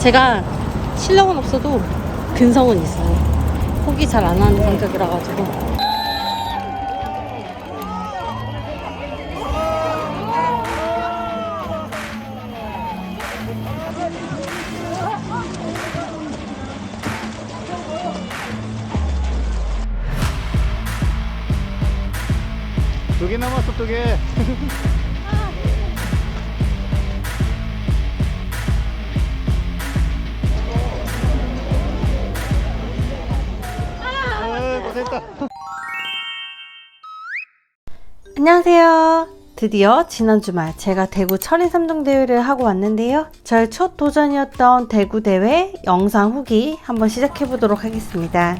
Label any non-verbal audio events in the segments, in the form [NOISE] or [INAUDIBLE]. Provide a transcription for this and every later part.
제가 실력은 없어도 근성은 있어요. 포기 잘 안 하는 성격이라 가지고. 두 개 남았어 두 개. [LAUGHS] 아, 고생했다. 안녕하세요. 드디어 지난 주말 제가 대구 철인 3종 대회를 하고 왔는데요. 저의 첫 도전이었던 대구 대회 영상 후기 한번 시작해 보도록 하겠습니다.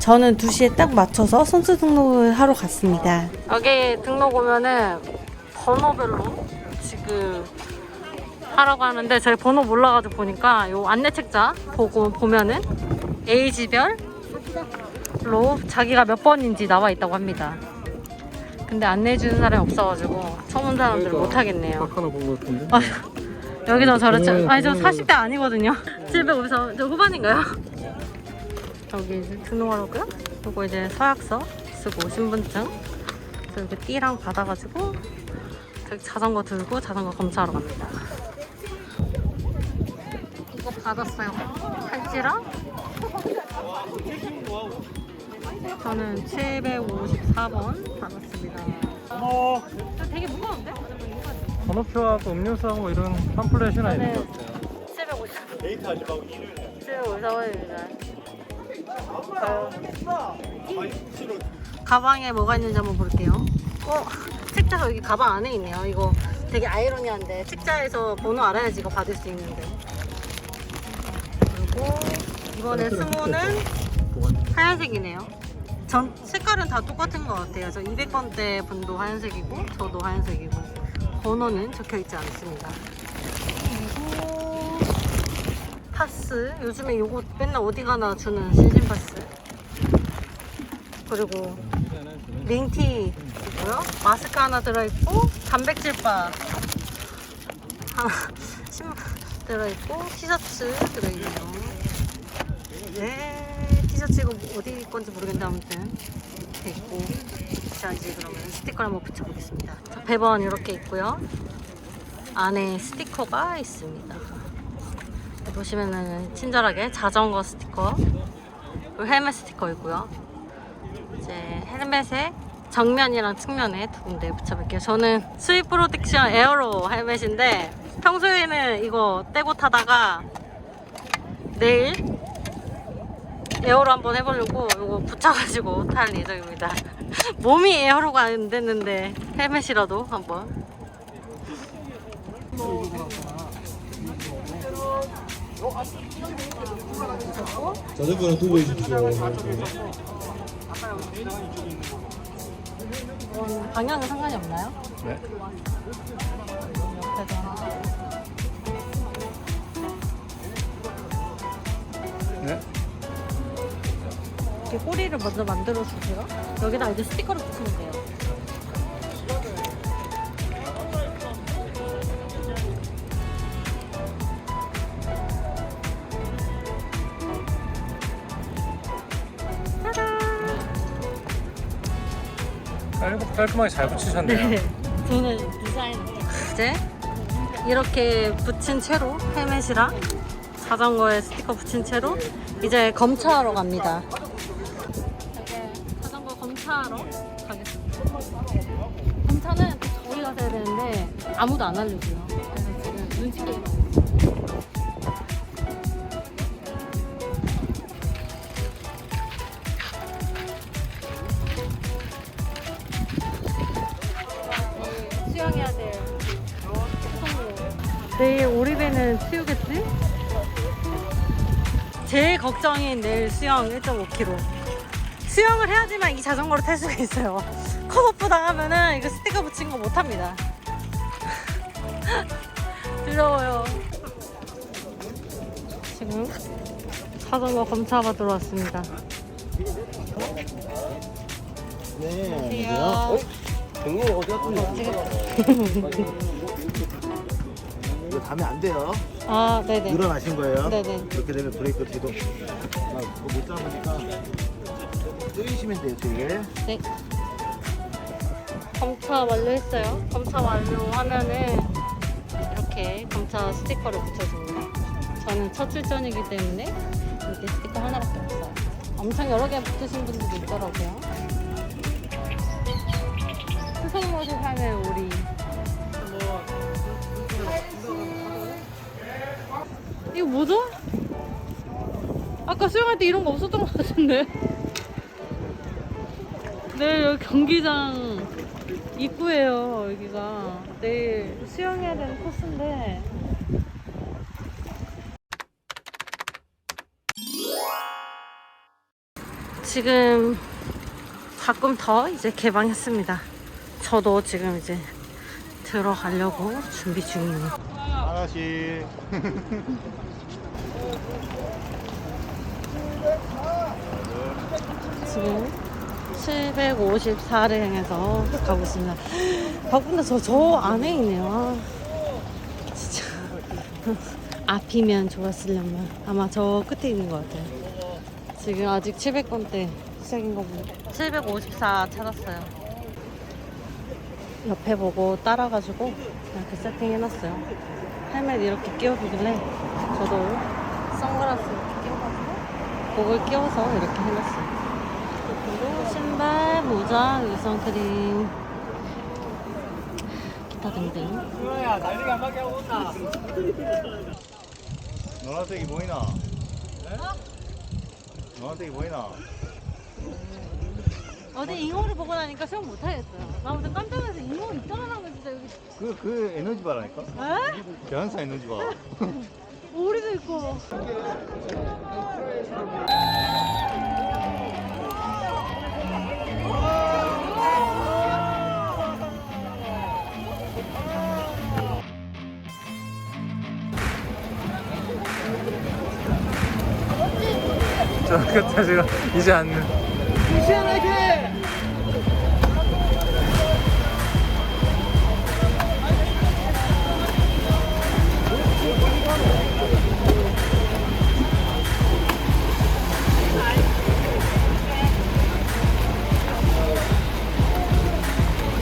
저는 2시에 딱 맞춰서 선수 등록을 하러 갔습니다. 여기 등록 오면은 번호별로 지금 하라고 하는데 저희 번호 몰라가지고 보니까 요 안내 책자 보고 보면은 에이지별 로 자기가 몇 번인지 나와 있다고 합니다. 근데 안내해 주는 사람이 없어가지고 처음 온 사람들은 그러니까. 못하겠네요. 하나 본것 같은데. 아, 여기서 저렇죠. 네, 아니 저 그거는- 40대 아니거든요. [LAUGHS] 750, 저 후반인가요? 여기 이제 등록하라고요? 그리고 이제 서약서 쓰고 신분증 그래서 이렇게 띠랑 받아가지고 저기 자전거 들고 자전거 검사하러 갑니다. 이거 받았어요. 팔찌랑 저는 754번 받았습니다. 어. 되게 무거운데? 번호표하고 음료수하고 뭐 이런 팜플렛이나 네. 있는 것 같아요. 750. 데이트하지 말고 754번입니다. 가방에 뭐가 있는지 한번 볼게요. 어, 책자가 여기 가방 안에 있네요. 이거 되게 아이러니한데 책자에서 번호 알아야지 이거 받을 수 있는데. 그리고 이번에 스모는 하얀색이네요. 전 색깔은 다 똑같은 것 같아요. 저 200번대 분도 하얀색이고 저도 하얀색이고 번호는 적혀 있지 않습니다. 그리고 파스 요즘에 요거 맨날 어디 가나 주는 신신 파스 그리고 링티 있고요 마스크 하나 들어있고 단백질바 하나 [LAUGHS] 신 들어있고 티셔츠 들어있네요 네 티셔츠 이거 어디 건지 모르겠는데 아무튼 이렇게 있고 자 이제 그러면 스티커를 한번 붙여보겠습니다. 자, 배번 이렇게 있고요. 안에 스티커가 있습니다. 보시면은 친절하게 자전거 스티커 그리고 헬멧 스티커 있고요. 이제 헬멧의 정면이랑 측면에 두 군데 붙여볼게요. 저는 스윗 프로텍션 에어로 헬멧인데 평소에는 이거 떼고 타다가 내일 에어로 한번 해보려고 이거 붙여가지고 탈 예정입니다 [LAUGHS] 몸이 에어로가 안 됐는데 헬멧이라도 한번 자전거는 두고. 이건 방향은 상관이 없나요? 네. 네. 이렇게 꼬리를 먼저 만들어 주세요. 여기다 이제 스티커를 붙이면 돼요. 깔- 깔끔하게 잘 붙이셨네요. 네. 저는 디자인 이제 이렇게 붙인 채로 헬멧이랑 자전거에 스티커 붙인 채로 이제 검차하러 갑니다. 검차하러 가겠습니다. 검차는 저희 가서 해야 되는데 아무도 안 알려줘요. 그래서 지금 눈치 게임. 수영해야 될 성우. 내일 오리배는 치우겠지? 제일 걱정인 내일 수영 1.5km. 수영을 해야지만 이 자전거를 탈 수가 있어요. [LAUGHS] 컷오프 당하면은 이거 스티커 붙인 거 못합니다. [LAUGHS] 두려워요. 지금 자전거 검사받으러 왔습니다. 네, 안녕하세요. 경리 어디 갔군요? 가면 안 돼요. 아, 네네. 늘어나신 거예요. 네네. 그렇게 되면 브레이크 제동 아, 그거 못 잡으니까 때리시면 돼요, 되게. 네. 검차 완료했어요. 검차 완료하면은 이렇게 검차 스티커를 붙여줍니다. 저는 첫 출전이기 때문에 이렇게 스티커 하나밖에 없어요. 엄청 여러 개 붙으신 분들도 있더라고요. 수성모를 하는 우리. 이거 뭐죠? 아까 수영할 때 이런 거 없었던 것 같은데. 네, 여기 경기장 입구예요, 여기가. 내일 수영해야 되는 코스인데. 지금 가끔 더 이제 개방했습니다. 저도 지금 이제 들어가려고 준비 중이에요. 하나씩. 지금 754를 향해서 가고 있습니다. 바쁜데 저, 저 안에 있네요. 아, 진짜. [LAUGHS] 앞이면 좋았으려면 아마 저 끝에 있는 것 같아요. 지금 아직 700건대 시작인 거 보니까 754 찾았어요. 옆에 보고 따라가지고 이렇게 세팅해놨어요. 헬멧 이렇게 끼워주길래 저도 선글라스 이렇게 끼워가지고 목을 끼워서 이렇게 해놨어요. 모자, 그리고 선크림 기타 등등 노란색이 보이나? 노란색이 보이나? 어제 잉어를 보고 나니까 수영 못하겠어요 나 어제 깜짝 놀라서 잉어 있잖아 진짜 여기 그, 그 에너지 바라니까? 에? 대한사 에너지 바. 오리도 [LAUGHS] 있고 [LAUGHS] 저 끝에 지금 이제 않는.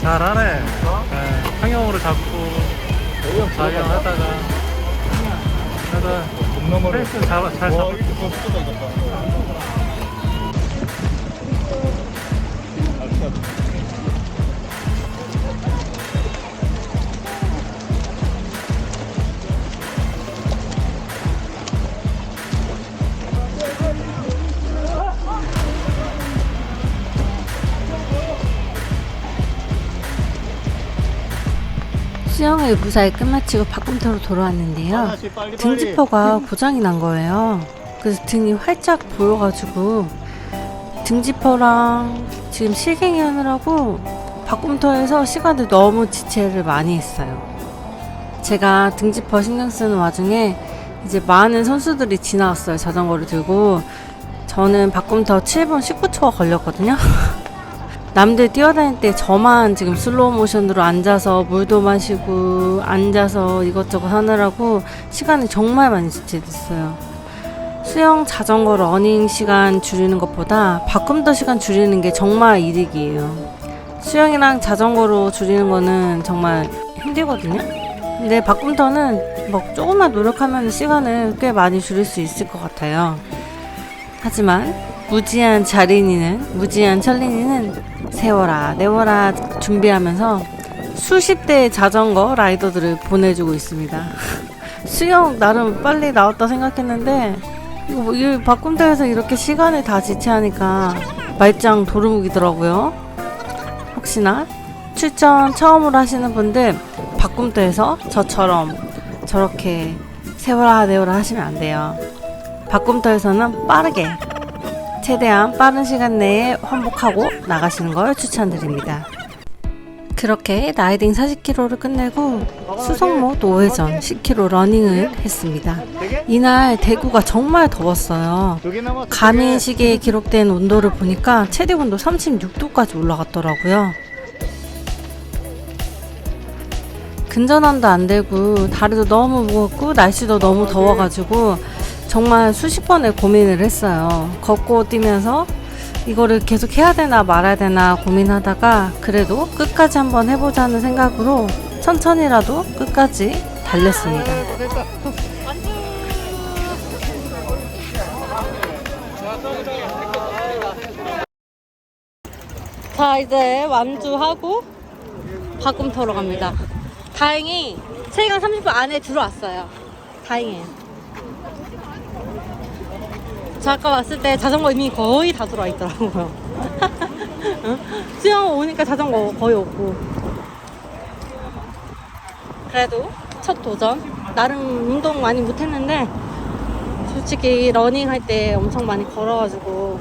잘하네. 네, 상형으로 잡고 작용하다가 하다 겁나머리. 페이스 잘, 잘 잡고 이렇게 더 쏟아 이겼다. 수영을 무사히 끝마치고 바꿈터로 돌아왔는데요 빨리. 등지퍼가 고장이 난 거예요. 그래서 등이 활짝 보여가지고 등 지퍼랑 지금 실갱이 하느라고 바꿈터에서 시간을 너무 지체를 많이 했어요. 제가 등 지퍼 신경 쓰는 와중에 이제 많은 선수들이 지나왔어요. 자전거를 들고. 저는 바꿈터 7분 19초가 걸렸거든요. [LAUGHS] 남들 뛰어다닐 때 저만 지금 슬로우 모션으로 앉아서 물도 마시고 앉아서 이것저것 하느라고 시간이 정말 많이 지체됐어요. 수영, 자전거, 러닝 시간 줄이는 것보다 바꿈더 시간 줄이는 게 정말 이득이에요. 수영이랑 자전거로 줄이는 거는 정말 힘들거든요. 근데 바꿈터는 뭐 조금만 노력하면 시간을 꽤 많이 줄일 수 있을 것 같아요. 하지만 무지한 자린이는 무지한 철린이는 세워라 내워라 준비하면서 수십 대의 자전거 라이더들을 보내주고 있습니다. [LAUGHS] 수영 나름 빨리 나왔다 생각했는데 이거 뭐, 이 바꿈대에서 이렇게 시간을 다 지체하니까 말짱 도루묵이더라고요. 혹시나 출전 처음으로 하시는 분들 바꿈대에서 저처럼 저렇게 세워라 내워라 하시면 안 돼요. 바꿈터에서는 빠르게 최대한 빠른 시간 내에 환복하고 나가시는 걸 추천드립니다. 그렇게 라이딩 40km를 끝내고 수성모 노회전 10km 러닝을 했습니다. 이날 대구가 정말 더웠어요. 가민 시계에 기록된 온도를 보니까 최대 온도 36도까지 올라갔더라고요. 근전함도 안 되고 다리도 너무 무겁고 날씨도 너무 더워가지고 정말 수십 번의 고민을 했어요. 걷고 뛰면서 이거를 계속 해야 되나 말아야 되나 고민하다가 그래도 끝까지 한번 해보자는 생각으로 천천히라도 끝까지 달렸습니다. 자 이제 완주하고 바꿈 터러 갑니다. 다행히 3시간 30분 안에 들어왔어요. 다행이에요. 저 아까 왔을 때 자전거 이미 거의 다 들어와 있더라고요. [LAUGHS] 어? 수영 오니까 자전거 거의 없고. 그래도 첫 도전. 나름 운동 많이 못했는데 솔직히 러닝 할 때 엄청 많이 걸어가지고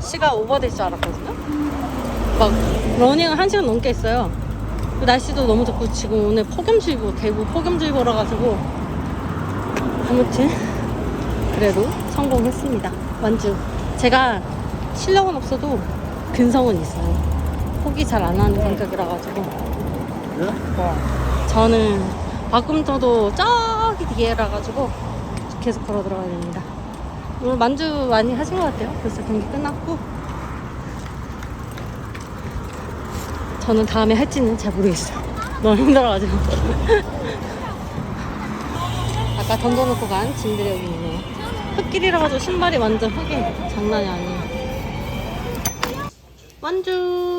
시간 오버될 줄 알았거든요. 막 러닝을 한 시간 넘게 했어요. 그 날씨도 너무 좋고 지금 오늘 폭염주의보 대구 폭염주의보라 가지고 아무튼 그래도 성공했습니다. 완주. 제가 실력은 없어도 근성은 있어요. 포기 잘 안 하는 성격이라 가지고 저는 바꿈터도 저기 뒤에라 가지고 계속 걸어 들어가야 됩니다. 오늘 만주 많이 하신 것 같아요. 벌써 경기 끝났고 저는 다음에 할지는 잘 모르겠어요. 너무 힘들어가지고. [LAUGHS] 아까 던져놓고 간 짐들이 여기. 흙길이라 가지고 신발이 완전 흙이 장난이 아니에요. 완주!